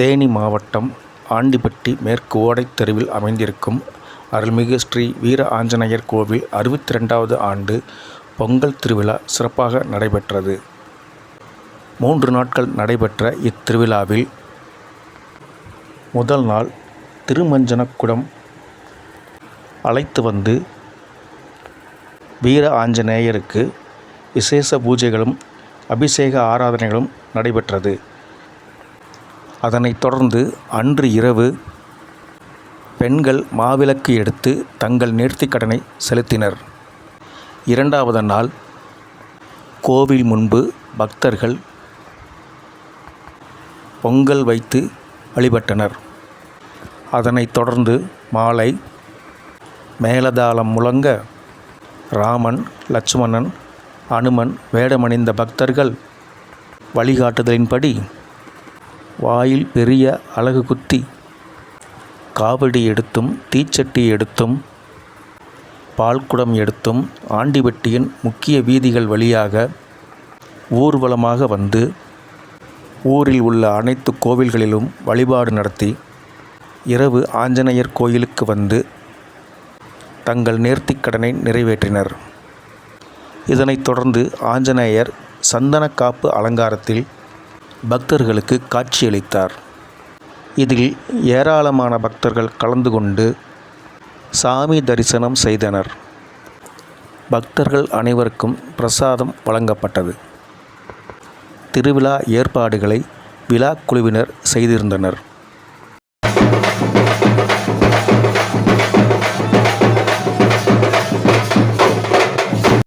தேனி மாவட்டம் ஆண்டிப்பட்டி மேற்கு ஓடைத் தெருவில் அமைந்திருக்கும் அருள்மிகு ஸ்ரீ வீர ஆஞ்சநேயர் கோவில் அறுபத்தி ரெண்டாவது ஆண்டு பொங்கல் திருவிழா சிறப்பாக நடைபெற்றது. மூன்று நாட்கள் நடைபெற்ற இத்திருவிழாவில் முதல் நாள் திருமஞ்சனக்குடம் அழைத்து வந்து வீர ஆஞ்சநேயருக்கு விசேஷ பூஜைகளும் அபிஷேக ஆராதனைகளும் நடைபெற்றது. அதனைத் தொடர்ந்து அன்று இரவு பெண்கள் மாவிளக்கு எடுத்து தங்கள் நேர்த்திக்கடனை செலுத்தினர். இரண்டாவது நாள் கோவில் முன்பு பக்தர்கள் பொங்கல் வைத்து வழிபட்டனர். அதனைத் தொடர்ந்து மாலை மேலதாளம் முழங்க ராமன் லட்சுமணன் அனுமன் வேடமணிந்த பக்தர்கள் வழிகாட்டுதலின்படி வாயில் பெரிய அழகு குத்தி காவடி எடுத்தும் தீச்சட்டி எடுத்தும் பால்குடம் எடுத்தும் ஆண்டிவெட்டியின் முக்கிய வீதிகள் வழியாக ஊர்வலமாக வந்து ஊரில் உள்ள அனைத்து கோவில்களிலும் வழிபாடு நடத்தி இரவு ஆஞ்சநேயர் கோயிலுக்கு வந்து தங்கள் நேர்த்திக்கடனை நிறைவேற்றினர். இதனைத் தொடர்ந்து ஆஞ்சநேயர் சந்தனக்காப்பு அலங்காரத்தில் பக்தர்களுக்கு காட்சியளித்தார். இதில் ஏராளமான பக்தர்கள் கலந்து கொண்டு சாமி தரிசனம் செய்தனர். பக்தர்கள் அனைவருக்கும் பிரசாதம் வழங்கப்பட்டது. திருவிழா ஏற்பாடுகளை விழா குழுவினர் செய்திருந்தனர்.